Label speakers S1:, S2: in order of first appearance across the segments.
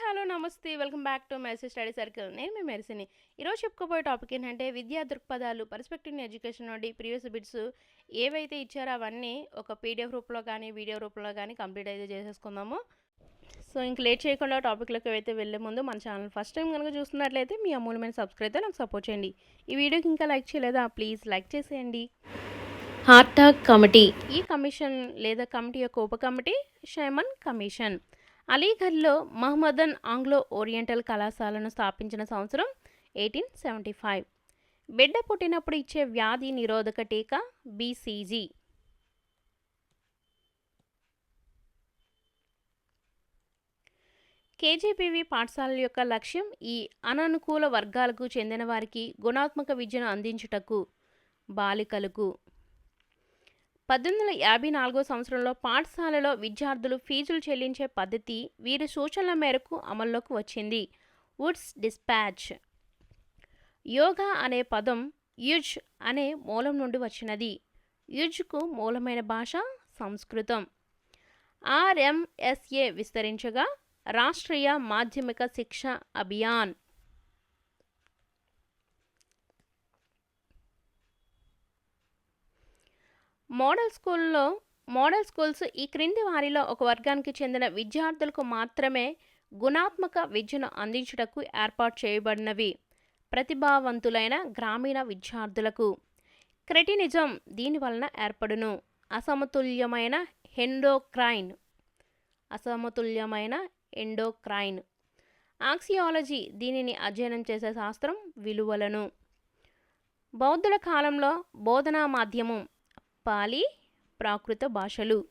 S1: Hello నమస్తే. Welcome back to message study circle. నేను మీ మెరిసిని. ఈరోజు చెప్పుకోబోయే టాపిక్ ఏంటంటే విద్యా దృక్పథాలు పర్స్పెక్టివ్ ఎడ్యుకేషన్ నుండి ప్రీవియస్ బిట్స్ ఏవైతే ఇచ్చారో అవన్నీ ఒక పీడిఎఫ్ రూపంలో కానీ వీడియో రూపంలో కానీ కంప్లీట్ అయితే చేసేసుకుందాము. సో ఇంక లేట్ చేయకుండా టాపిక్లోకి అయితే వెళ్ళే ముందు మన ఛానల్ ఫస్ట్ టైం కనుక చూస్తున్నట్లయితే మీ అమూల్యమైన సబ్స్క్రైబ్ నాకు సపోర్ట్ చేయండి. ఈ వీడియోకి ఇంకా లైక్ చేయలేదా? ప్లీజ్ లైక్ చేసేయండి. Hartog committee. ఈ కమిషన్ లేదా కమిటీ యొక్క ఉప కమిటీ షైమన్ కమిషన్. అలీఘర్లో మహమ్మదన్ ఆంగ్లో ఓరియంటల్ కళాశాలను స్థాపించిన సంవత్సరం ఎయిటీన్ సెవెంటీ ఫైవ్. బిడ్డ పుట్టినప్పుడు ఇచ్చే వ్యాధి నిరోధక టీకా బీసీజీ. కేజీపీవీ పాఠశాలల యొక్క లక్ష్యం ఈ అననుకూల వర్గాలకు చెందిన వారికి గుణాత్మక విద్యను అందించుటకు బాలికలకు. పద్దెనిమిది వందల యాభై నాలుగో సంవత్సరంలో పాఠశాలలో విద్యార్థులు ఫీజులు చెల్లించే పద్ధతి వీరి సూచనల మేరకు అమల్లోకి వచ్చింది. Woods dispatch. యోగా అనే పదం యుజ్ అనే మూలం నుండి వచ్చినది. యుజ్కు మూలమైన భాష సంస్కృతం. ఆర్ఎంఎస్ఏ విస్తరించగా రాష్ట్రీయ మాధ్యమిక శిక్ష అభియాన్. మోడల్ స్కూల్లో మోడల్ స్కూల్స్ ఈ క్రింది వారిలో ఒక వర్గానికి చెందిన విద్యార్థులకు మాత్రమే గుణాత్మక విద్యను అందించుటకు ఏర్పాటు చేయబడినవి. ప్రతిభావంతులైన గ్రామీణ విద్యార్థులకు క్రెటినిజం దీని వలన ఏర్పడును. అసమతుల్యమైన హెండోక్రైన్ అసమతుల్యమైన ఎండోక్రైన్ ఆక్సియాలజీ దీనిని అధ్యయనం చేసే శాస్త్రం విలువలను. బౌద్ధుల కాలంలో బోధనా మాధ్యమం పాలి ప్రాకృత భాషలు.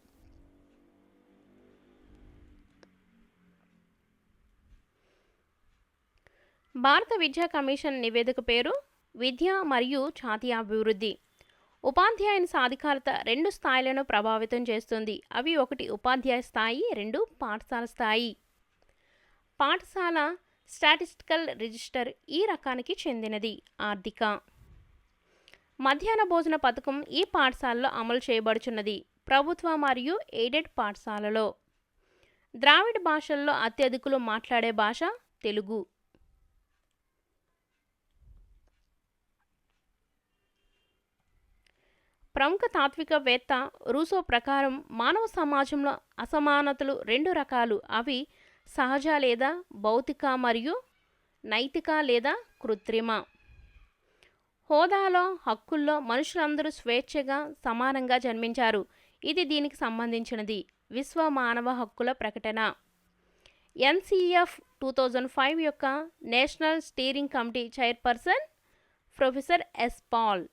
S1: భారత విద్యా కమిషన్ నివేదిక పేరు విద్య మరియు ఛాతీయాభివృద్ధి ఉపాధ్యాయుని సాధికారత రెండు స్థాయిలను ప్రభావితం చేస్తుంది. అవి ఒకటి ఉపాధ్యాయ స్థాయి రెండు పాఠశాల స్థాయి. పాఠశాల స్టాటిస్టికల్ రిజిస్టర్ ఈ రకానికి చెందినది. ఆర్థిక మధ్యాహ్న భోజన పథకం ఈ పాఠశాలలో అమలు చేయబడుచున్నది. ప్రభుత్వ మరియు ఎయిడెడ్ పాఠశాలలో. ద్రావిడ భాషల్లో అత్యధికులు మాట్లాడే భాష తెలుగు. ప్రముఖ తాత్వికవేత్త రూసో ప్రకారం మానవ సమాజంలో అసమానతలు రెండు రకాలు. అవి సహజ లేదా భౌతిక మరియు నైతిక లేదా కృత్రిమ. హోదాలో హక్కుల్లో మనుషులందరూ స్వేచ్ఛగా సమానంగా జన్మించారు. ఇది దీనికి సంబంధించినది. విశ్వ మానవ హక్కుల ప్రకటన. ఎన్సిఎఫ్ టూ థౌజండ్ ఫైవ్ యొక్క national steering committee chairperson professor S Pal.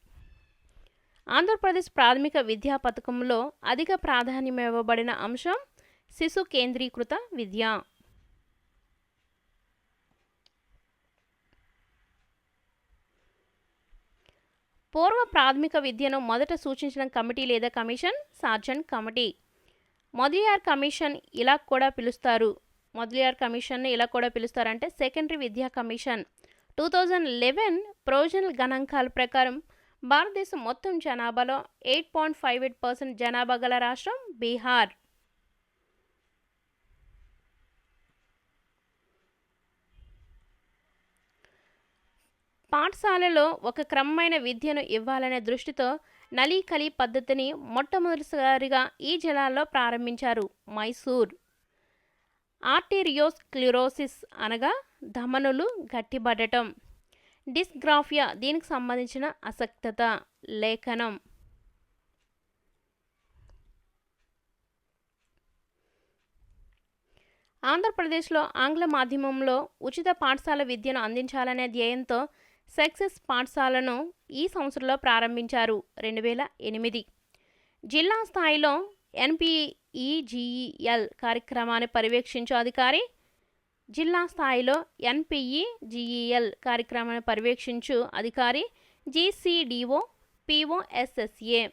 S1: Andhra Pradesh ప్రాథమిక విద్యా పథకంలో అధిక ప్రాధాన్యం ఇవ్వబడిన అంశం శిశు కేంద్రీకృత విద్య. పూర్వ ప్రాథమిక విద్యను మొదట సూచించిన కమిటీ లేదా commission? Sargent committee. Mudaliar commission ఇలా కూడా పిలుస్తారు. మొదలియార్ కమిషన్ను ఇలా కూడా పిలుస్తారంటే సెకండరీ విద్యా commission. Two thousand eleven provisional గణాంకాల ప్రకారం భారతదేశం మొత్తం జనాభాలో eight point five eight percent జనాభా గల రాష్ట్రం బీహార్. పాఠశాలలో ఒక క్రమమైన విద్యను ఇవ్వాలనే దృష్టితో నలీకలి పద్ధతిని మొట్టమొదటిసారిగా ఈ జిల్లాలో ప్రారంభించారు మైసూర్. ఆర్టీరియోస్క్లిరోసిస్ అనగా ధమనులు గట్టిబడటం డిస్గ్రాఫియా దీనికి సంబంధించిన అసక్తత. లేఖనం. ఆంధ్రప్రదేశ్లో ఆంగ్ల మాధ్యమంలో ఉచిత పాఠశాల విద్యను అందించాలనే ధ్యేయంతో సక్సెస్ పాఠశాలను ఈ సంవత్సరంలో ప్రారంభించారు రెండు వేల ఎనిమిది. జిల్లా స్థాయిలో ఎన్పిఈజిఈఎల్ కార్యక్రమాన్ని పర్యవేక్షించే అధికారి జిల్లా స్థాయిలో ఎన్పిఈజిఈఎల్ కార్యక్రమాన్ని పర్యవేక్షించు అధికారి జీసీడీఓ పిఓఎస్ఎస్ఏ.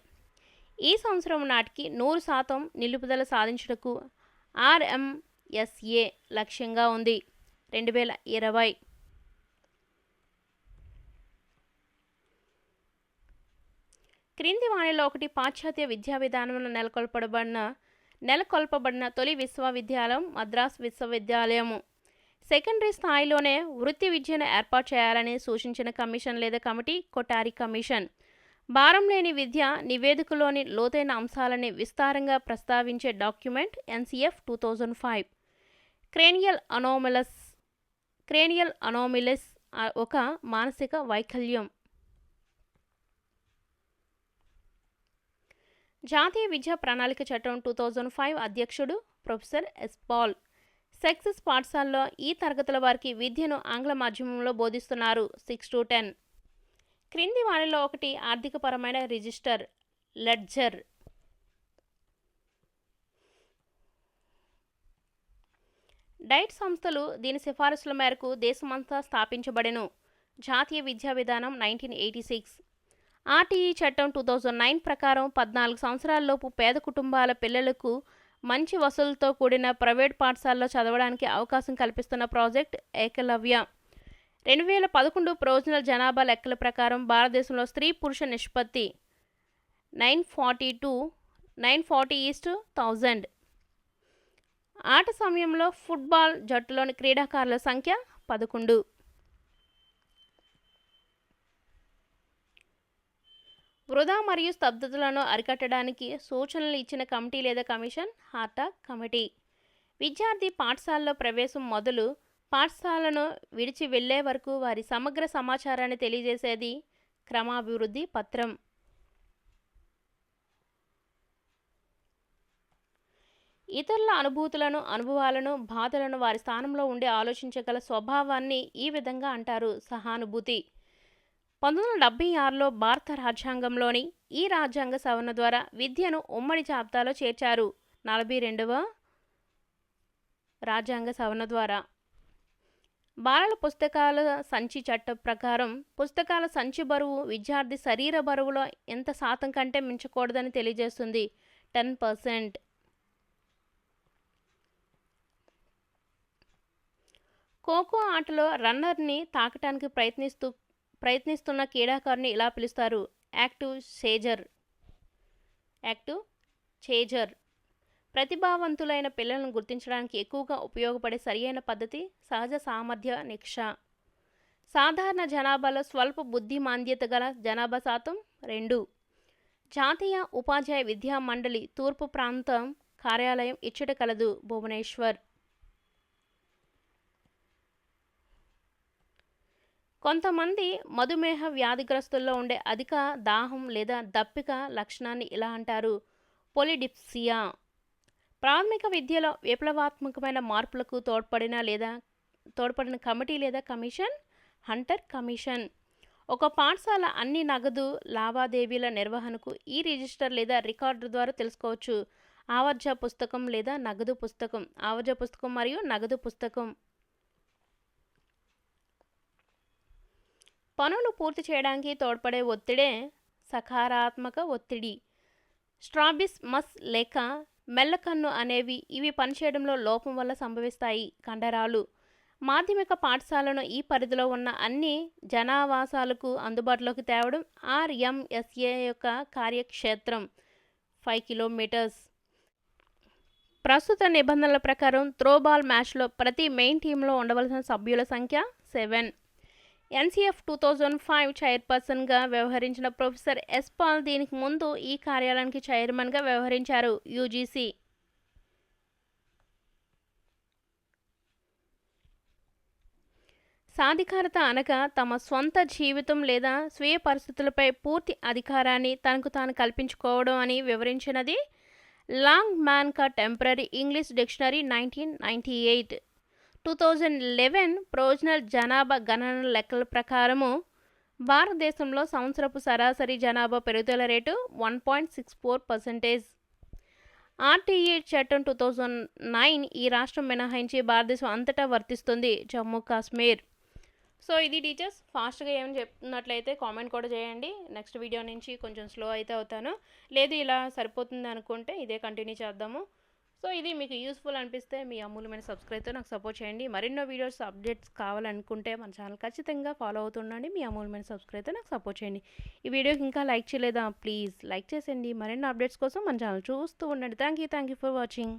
S1: ఈ సంవత్సరం నాటికి నూరు శాతం నిలుపుదల సాధించుటకు ఆర్ఎంఎస్ఏ లక్ష్యంగా ఉంది. రెండు వేల ఇరవై క్రింది వాణిలో ఒకటి పాశ్చాత్య విద్యా విధానంలో నెలకొల్పబడిన నెలకొల్పబడిన తొలి విశ్వవిద్యాలయం మద్రాస్ విశ్వవిద్యాలయము. సెకండరీ స్థాయిలోనే వృత్తి విద్యను ఏర్పాటు చేయాలని సూచించిన కమిషన్ లేదా కమిటీ కొటారి కమిషన్. భారం లేని విద్య నివేదికలోని లోతైన అంశాలని విస్తారంగా ప్రస్తావించే document NCF two thousand five. Cranial anomalous cranial anomalous ఒక మానసిక వైకల్యం. జాతీయ విద్యా ప్రణాళిక చట్టం టూ థౌజండ్ ఫైవ్ అధ్యక్షుడు ప్రొఫెసర్ ఎస్ పాల్. సెక్సెస్ పాఠశాలలో ఈ తరగతుల వారికి విద్యను ఆంగ్ల మాధ్యమంలో బోధిస్తున్నారు సిక్స్ టు టెన్. క్రింది వారిలో ఒకటి ఆర్థికపరమైన రిజిస్టర్ లెడ్జర్. డైట్ సంస్థలు దీని సిఫారసుల మేరకు దేశమంతా స్థాపించబడెను. జాతీయ విద్యా విధానం నైన్టీన్ ఎయిటీ సిక్స్. ఆర్టీఈ చట్టం టూ థౌజండ్ నైన్ ప్రకారం పద్నాలుగు సంవత్సరాలలోపు పేద కుటుంబాల పిల్లలకు మంచి వసూలతో కూడిన ప్రైవేట్ పాఠశాలలో చదవడానికి అవకాశం కల్పిస్తున్న ప్రాజెక్ట్ ఏకలవ్య. రెండు వేల పదకొండు ప్రొవిజనల్ జనాభా లెక్కల ప్రకారం భారతదేశంలో స్త్రీ పురుష నిష్పత్తి nine forty two nine forty is to thousand. ఆట సమయంలో ఫుట్బాల్ జట్టులోని క్రీడాకారుల సంఖ్య పదకొండు. వృధా మరియు స్తబ్దతలను అరికట్టడానికి సూచనలు ఇచ్చిన కమిటీ లేదా కమిషన్? Hartog committee. విద్యార్థి పాఠశాలలో ప్రవేశం మొదలు పాఠశాలను విడిచి వెళ్ళే వరకు వారి సమగ్ర సమాచారాన్ని తెలియజేసేది క్రమాభివృద్ధి పత్రం. ఇతరుల అనుభూతులను అనుభవాలను బాధలను వారి స్థానంలో ఉండి ఆలోచించగల స్వభావాన్ని ఈ విధంగా అంటారు సహానుభూతి. పంతొమ్మిది వందల డెబ్బై ఆరులో భారత రాజ్యాంగంలోని ఈ రాజ్యాంగ సవరణ ద్వారా విద్యను ఉమ్మడి జాబితాలో చేర్చారు. నలభై రెండవ రాజ్యాంగ సవరణ ద్వారా బాలల పుస్తకాల సంచి చట్టం ప్రకారం పుస్తకాల సంచి బరువు విద్యార్థి శరీర బరువులో ఎంత శాతం కంటే మించకూడదని తెలియజేస్తుంది. Ten percent. ఖోఖో ఆటలో రన్నర్ని తాకటానికి ప్రయత్నిస్తూ ప్రయత్నిస్తున్న క్రీడాకారుని ఇలా పిలుస్తారు. యాక్టివ్ షేజర్. యాక్టివ్ చేజర్ ప్రతిభావంతులైన పిల్లలను గుర్తించడానికి ఎక్కువగా ఉపయోగపడే సరియైన పద్ధతి సహజ సామర్థ్య నిక్ష. సాధారణ జనాభాలో స్వల్ప బుద్ధి మాంద్యత గల జనాభా శాతం రెండు. జాతీయ ఉపాధ్యాయ విద్యా మండలి తూర్పు ప్రాంతం కార్యాలయం ఇచ్చట కలదు భువనేశ్వర్. కొంతమంది మధుమేహ వ్యాధిగ్రస్తుల్లో ఉండే అధిక దాహం లేదా దప్పిక లక్షణాన్ని ఇలా అంటారు. పొలిడిప్సియా. ప్రాథమిక విద్యలో విప్లవాత్మకమైన మార్పులకు తోడ్పడిన లేదా తోడ్పడిన కమిటీ లేదా కమిషన్? Hunter commission. ఒక పాఠశాల అన్ని నగదు లావాదేవీల నిర్వహణకు ఈ రిజిస్టర్ లేదా రికార్డు ద్వారా తెలుసుకోవచ్చు. ఆవర్జ పుస్తకం లేదా నగదు పుస్తకం. ఆవర్జ పుస్తకం మరియు నగదు పుస్తకం. పనులు పూర్తి చేయడానికి తోడ్పడే ఒత్తిడే సకారాత్మక ఒత్తిడి. స్ట్రాబిస్ మస్ లేక మెల్లకన్ను అనేవి ఇవి పనిచేయడంలో లోపం వల్ల సంభవిస్తాయి కండరాలు. మాధ్యమిక పాఠశాలను ఈ పరిధిలో ఉన్న అన్ని జనావాసాలకు అందుబాటులోకి తేవడం ఆర్ఎంఎస్ఏ యొక్క కార్యక్షేత్రం. Five kilometres. ప్రస్తుత నిబంధనల ప్రకారం త్రోబాల్ మ్యాచ్లో ప్రతి మెయిన్ టీంలో ఉండవలసిన సభ్యుల సంఖ్య seven. NCF two thousand five చైర్పర్సన్గా వ్యవహరించిన ప్రొఫెసర్ ఎస్ పాల్ దీనికి ముందు ఈ కార్యాలయానికి చైర్మన్గా వ్యవహరించారు యూజీసీ. సాధికారత అనగా తమ స్వంత జీవితం లేదా స్వీయ పరిస్థితులపై పూర్తి అధికారాన్ని తనకు తాను కల్పించుకోవడం అని వివరించినది. Longman contemporary English dictionary nineteen ninety eight. Two thousand eleven provisional జనాభా గణన లెక్కల ప్రకారము భారతదేశంలో సంవత్సరపు సరాసరి జనాభా పెరుగుదల rate one point six four percentage. RTE చట్టం టూ థౌజండ్ నైన్ ఈ రాష్ట్రం మినహాయించి భారతదేశం అంతటా వర్తిస్తుంది జమ్మూ కాశ్మీర్. సో ఇది టీచర్స్ ఫాస్ట్గా ఏమైనా చెప్తున్నట్లయితే కామెంట్ కూడా చేయండి. నెక్స్ట్ వీడియో నుంచి కొంచెం స్లో అయితే అవుతాను. లేదు ఇలా సరిపోతుంది అనుకుంటే ఇదే కంటిన్యూ చేద్దాము. సో ఇది మీకు యూస్ఫుల్ అనిపిస్తే మీ అమూల్యమైన సబ్స్క్రైబ్తో నాకు సపోర్ట్ చేయండి. మరెన్నో వీడియోస్ అప్డేట్స్ కావాలనుకుంటే మన ఛానల్ ఖచ్చితంగా ఫాలో అవుతుండండి. మీ అమూల్యమైన సబ్స్క్రైబ్తో నాకు సపోర్ట్ చేయండి. ఈ వీడియోకి ఇంకా లైక్ చేయలేదా? ప్లీజ్ లైక్ చేసేయండి. మరెన్నో అప్డేట్స్ కోసం మన ఛానల్ చూస్తూ ఉండండి. Thank you thank you for watching